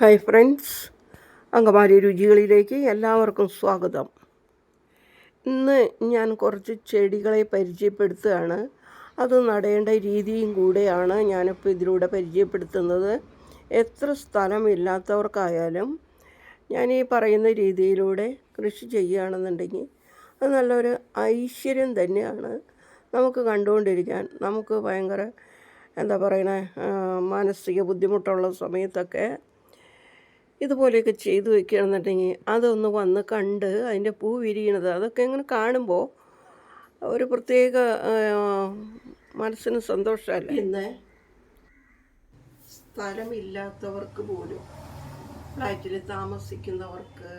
Hi friends Angamaly രുചികളിലേക്ക് എല്ലാവർക്കും സ്വാഗതം. ഇന്ന് ഞാൻ കുറച്ച് ചെടികളെ പരിചയപ്പെടുത്തുകയാണ്. അത് നടേണ്ട രീതിയും കൂടെയാണ് ഞാനിപ്പോൾ ഇതിലൂടെ പരിചയപ്പെടുത്തുന്നത്. എത്ര സ്ഥലമില്ലാത്തവർക്കായാലും ഞാൻ ഈ പറയുന്ന രീതിയിലൂടെ കൃഷി ചെയ്യുകയാണെന്നുണ്ടെങ്കിൽ അത് നല്ലൊരു ഐശ്വര്യം തന്നെയാണ് നമുക്ക് കണ്ടുകൊണ്ടിരിക്കാൻ. നമുക്ക് ഭയങ്കര എന്താ പറയണേ മാനസിക ബുദ്ധിമുട്ടുള്ള സമയത്തൊക്കെ ഇതുപോലെയൊക്കെ ചെയ്തു വെക്കുകയാണെന്നുണ്ടെങ്കിൽ അതൊന്ന് വന്ന് കണ്ട് അതിന്റെ പൂ വിരിയണത് അതൊക്കെ ഇങ്ങനെ കാണുമ്പോൾ ഒരു പ്രത്യേക മനസ്സിന് സന്തോഷമല്ല? ഇന്ന് സ്ഥലമില്ലാത്തവർക്ക് പോലും ഫ്ലാറ്റിൽ താമസിക്കുന്നവർക്ക്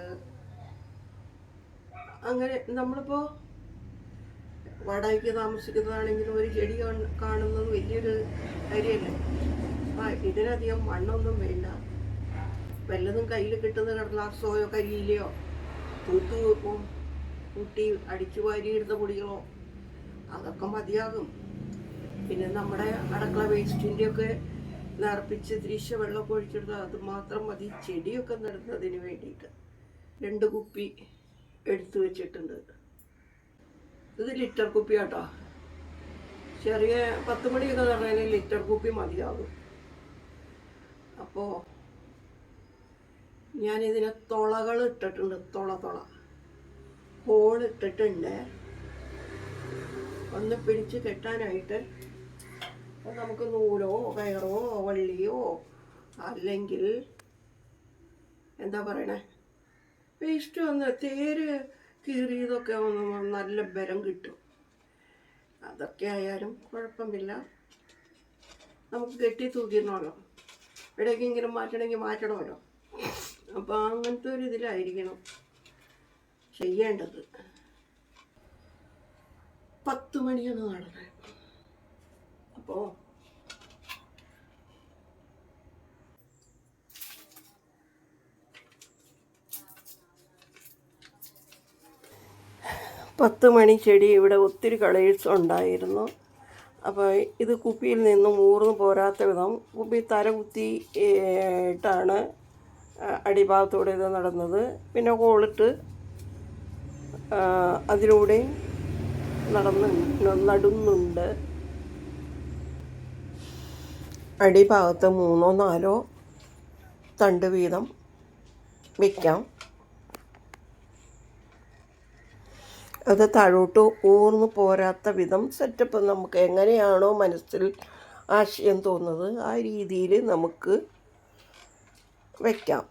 അങ്ങനെ നമ്മളിപ്പോൾ വാടകയ്ക്ക് താമസിക്കുന്നതാണെങ്കിലും ഒരു ചെടി കാണുന്നത് വലിയൊരു കാര്യമല്ലേ? ഇതിനധികം മണ്ണൊന്നും വേണ്ട. വല്ലതും കയ്യിൽ കിട്ടുന്ന കടലാസോയോ കരിയിലയോ തൂത്ത് കൂട്ടി അടിച്ചു വാരിയിടുന്ന പൊടികളോ? അതൊക്കെ മതിയാകും. പിന്നെ നമ്മുടെ അടക്കള വേസ്റ്റിന്റെയൊക്കെ നിറപ്പിച്ച് ദൃശ്യ വെള്ളമൊക്കെ ഒഴിച്ചെടുത്ത് അത് മാത്രം മതി. ചെടിയൊക്കെ നടുന്നതിന് വേണ്ടിയിട്ട്. രണ്ട് കുപ്പി എടുത്തു വെച്ചിട്ടുണ്ട്. ഇത് ലിറ്റർ കുപ്പി കേട്ടോ ചെറിയ പത്ത് മണിയൊക്കെ നിറഞ്ഞാൽ ലിറ്റർ കുപ്പി മതിയാകും അപ്പോൾ ഞാനിതിന് തുളകൾ ഇട്ടിട്ടുണ്ട് തുള തുള. ഹോൾ ഇട്ടിട്ടുണ്ട്. ഒന്ന് പിടിച്ച് കെട്ടാനായിട്ട് നമുക്ക് നൂലോ കയറോ വള്ളിയോ അല്ലെങ്കിൽ എന്താ പറയണേ? വേസ്റ്റ് ഒന്ന് തേര് കീറിയതൊക്കെ ഒന്ന് നല്ല ബലം കിട്ടും. അതൊക്കെ ആയാലും കുഴപ്പമില്ല. നമുക്ക് കെട്ടി തൂക്കിയിരുന്നല്ലോ ഇടയ്ക്കെങ്കിലും മാറ്റണമെങ്കിൽ മാറ്റണമല്ലോ? അപ്പോൾ അങ്ങനത്തെ ഒരു ഇതിലായിരിക്കണം ചെയ്യേണ്ടത്. പത്ത് മണിയാണ് നടന്നത് അപ്പോൾ പത്ത് മണി ചെടി ഇവിടെ ഒത്തിരി കളേഴ്സ് ഉണ്ടായിരുന്നു. അപ്പോൾ ഇത് കുപ്പിയിൽ നിന്നും ഊർന്നു പോരാത്ത വിധം കുപ്പി തല കുത്തി ഇട്ടാണ് അടിഭാഗത്തൂടെ ഇത് നടന്നത്. പിന്നെ കോളിട്ട് അതിലൂടെ നടന്ന് നടുന്നുണ്ട്. അടിഭാഗത്ത് മൂന്നോ നാലോ തണ്ട് വീതം വയ്ക്കാം അത് താഴോട്ട് ഊർന്നു പോരാത്ത വിധം സെറ്റപ്പ് നമുക്ക് എങ്ങനെയാണോ മനസ്സിൽ ആശയം തോന്നുന്നത് ആ രീതിയിൽ നമുക്ക് വയ്ക്കാം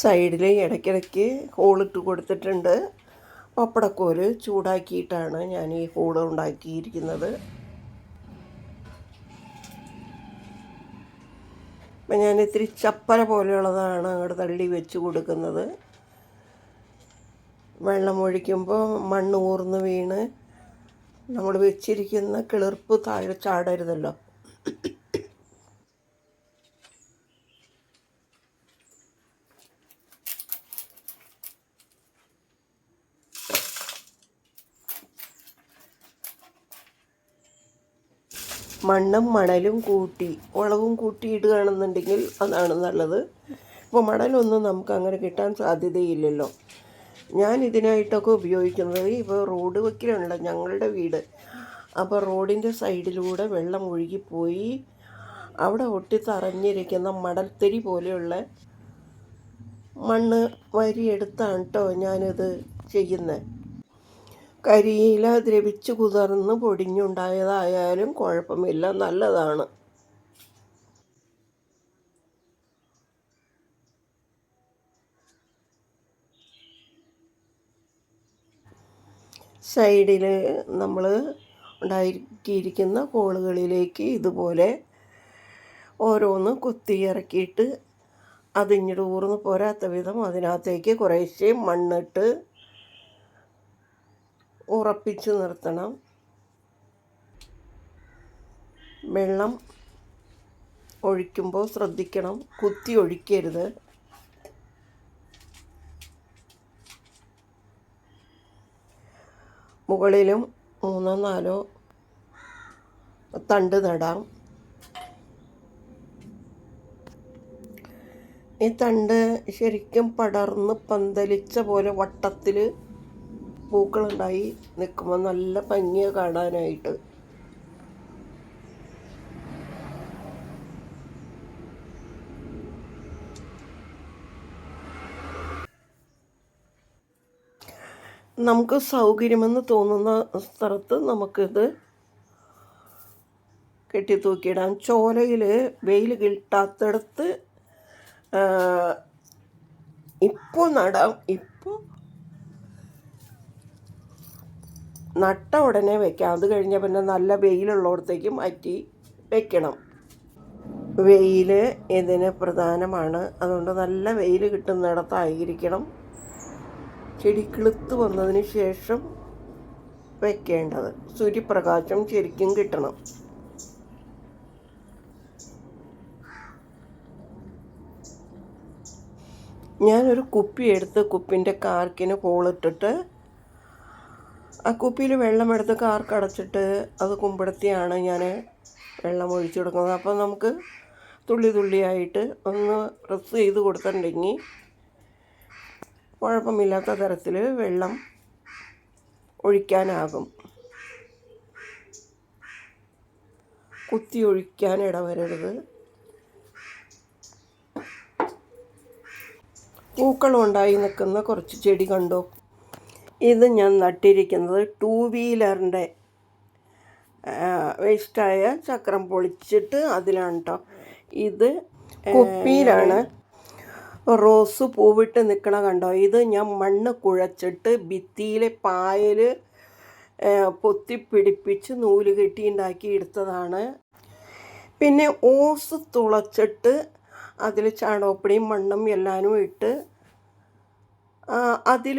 സൈഡിൽ ഇടയ്ക്കിടയ്ക്ക് ഹോളിട്ട് കൊടുത്തിട്ടുണ്ട്. പപ്പടക്കോൽ ചൂടാക്കിയിട്ടാണ് ഞാൻ ഈ ഹോൾ ഉണ്ടാക്കിയിരിക്കുന്നത്. അപ്പം ഞാൻ ഇത്തിരി ചപ്പല പോലെയുള്ളതാണ് അങ്ങോട്ട് തള്ളി വെച്ച് കൊടുക്കുന്നത്. വെള്ളം ഒഴിക്കുമ്പോൾ മണ്ണ് ഊർന്ന് വീണ് നമ്മൾ വെച്ചിരിക്കുന്ന കിളിർപ്പ് താഴെ ചാടരുതല്ലോ. മണ്ണും മണലും കൂട്ടി വളവും കൂട്ടി ഇടുകയാണെന്നുണ്ടെങ്കിൽ അതാണ് നല്ലത്. ഇപ്പോൾ മണലൊന്നും നമുക്ക് അങ്ങനെ കിട്ടാൻ സാധ്യതയില്ലല്ലോ. ഞാൻ ഇതിനായിട്ടൊക്കെ ഉപയോഗിക്കുന്നത് ഇപ്പോൾ റോഡ് വക്കിലുള്ള ഞങ്ങളുടെ വീട്. അപ്പോൾ റോഡിന്റെ സൈഡിലൂടെ വെള്ളം ഒഴുകിപ്പോയി അവിടെ ഒട്ടിത്തറഞ്ഞിരിക്കുന്ന മടൽത്തരി പോലെയുള്ള മണ്ണ് വരിയെടുത്താണ് കേട്ടോ ഞാനിത് ചെയ്യുന്നത്. കരിയില ദ്രവിച്ച് കുതിർന്ന് പൊടിഞ്ഞുണ്ടായതായാലും കുഴപ്പമില്ല. നല്ലതാണ്. സൈഡിൽ നമ്മൾ ഉണ്ടാക്കിയിരിക്കുന്ന കോളുകളിലേക്ക് ഇതുപോലെ ഓരോന്ന് കുത്തി ഇറക്കിയിട്ട് അതിഞ്ഞിട്ട് ഊർന്ന് പോരാത്ത വിധം അതിനകത്തേക്ക് കുറേശ്ശെ മണ്ണിട്ട് ഉറപ്പിച്ച് നിർത്തണം. വെള്ളം ഒഴിക്കുമ്പോൾ ശ്രദ്ധിക്കണം. കുത്തി ഒഴിക്കരുത്. മുകളിലും മൂന്നോ നാലോ തണ്ട് നടാം. ഈ തണ്ട് ശരിക്കും പടർന്ന് പന്തലിച്ച പോലെ വട്ടത്തിൽ പൂക്കളുണ്ടായി നിൽക്കുമ്പോൾ നല്ല ഭംഗിയ കാണാനായിട്ട്. നമുക്ക് സൗകര്യമെന്ന് തോന്നുന്ന സ്ഥലത്ത് നമുക്കിത് കെട്ടി തൂക്കിയിടാം. ചോലയിൽ വെയിൽ കിട്ടാത്തടത്ത് ഇപ്പോൾ നടാം. ഇപ്പോൾ നട്ട ഉടനെ വെക്കാം. അത് കഴിഞ്ഞ പിന്നെ നല്ല വെയിലുള്ളിടത്തേക്ക് മാറ്റി വെക്കണം. വെയിൽ ഇതിന് പ്രധാനമാണ്. അതുകൊണ്ട് നല്ല വെയിൽ കിട്ടുന്നിടത്തായിരിക്കണം. ചെടി കിളുത്ത് വന്നതിന് ശേഷം വെക്കേണ്ടത്. സൂര്യപ്രകാശം ശരിക്കും കിട്ടണം. ഞാനൊരു കുപ്പി എടുത്ത് കുപ്പിന്റെ കാർക്കിന് കോളിട്ടിട്ട് ആ കുപ്പിയിൽ വെള്ളമെടുത്ത് കാർക്കടച്ചിട്ട് അത് കുമ്പിടത്തിയാണ് ഞാൻ വെള്ളം ഒഴിച്ചു കൊടുക്കുന്നത്. അപ്പോൾ നമുക്ക് തുള്ളി തുള്ളിയായിട്ട് ഒന്ന് പ്രസ് ചെയ്ത് കൊടുത്തിട്ടുണ്ടെങ്കിൽ കുഴപ്പമില്ലാത്ത തരത്തിൽ വെള്ളം ഒഴിക്കാനാകും. കുത്തി ഒഴിക്കാൻ ഇടവരരുത്. പൂക്കളുണ്ടായി നിൽക്കുന്ന കുറച്ച് ചെടി കണ്ടോ? ഇത് ഞാൻ നട്ടിരിക്കുന്നത് ടൂ വീലറിന്റെ വേസ്റ്റായ ചക്രം പൊളിച്ചിട്ട് അതിലാണ് കേട്ടോ ഇത് കുപ്പിയിലാണ്. റോസ് പൂവിട്ട് നിൽക്കണ കണ്ടോ? ഇത് ഞാൻ മണ്ണ് കുഴച്ചിട്ട് ഭിത്തിയിലെ പായൽ പൊത്തിപ്പിടിപ്പിച്ച് നൂൽ കെട്ടി ഉണ്ടാക്കി എടുത്തതാണ്. പിന്നെ ഓസ് തുളച്ചിട്ട് അതിൽ ചാണകപ്പൊടിയും മണ്ണും എല്ലാനും ഇട്ട് അതിൽ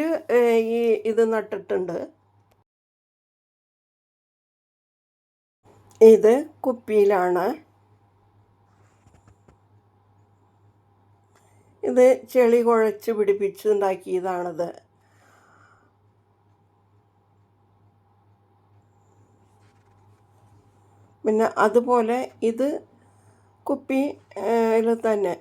ഈ ഇത് നട്ടിട്ടുണ്ട്. ഇത് കുപ്പിയിലാണ്. ഇത് ചെളി കുഴച്ച് പിടിപ്പിച്ച് ഉണ്ടാക്കിയതാണിത്. പിന്നെ അതുപോലെ ഇത് കുപ്പിയിൽ തന്നെ.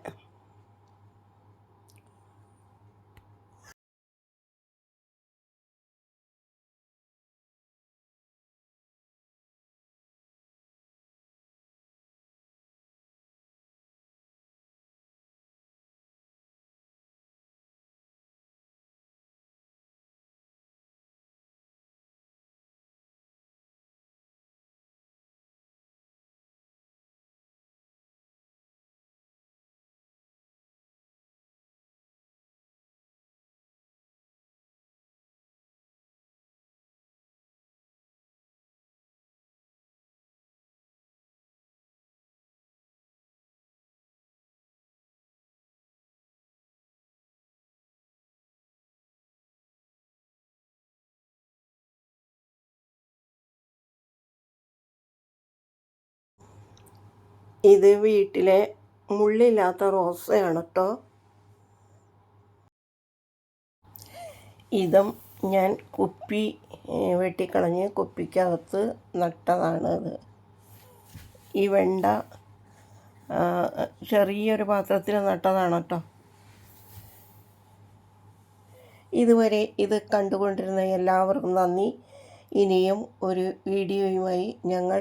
ഇത് വീട്ടിലെ മുള്ളില്ലാത്ത റോസയാണ് കേട്ടോ ഇതും ഞാൻ കുപ്പി വെട്ടിക്കളഞ്ഞ് കുപ്പിക്കകത്ത് നട്ടതാണ് ഇത്. ഈ വെണ്ട ചെറിയൊരു പാത്രത്തിൽ നട്ടതാണ് കേട്ടോ ഇതുവരെ ഇത് കണ്ടുകൊണ്ടിരുന്ന എല്ലാവർക്കും നന്ദി. ഇനിയും ഒരു വീഡിയോയുമായി ഞങ്ങൾ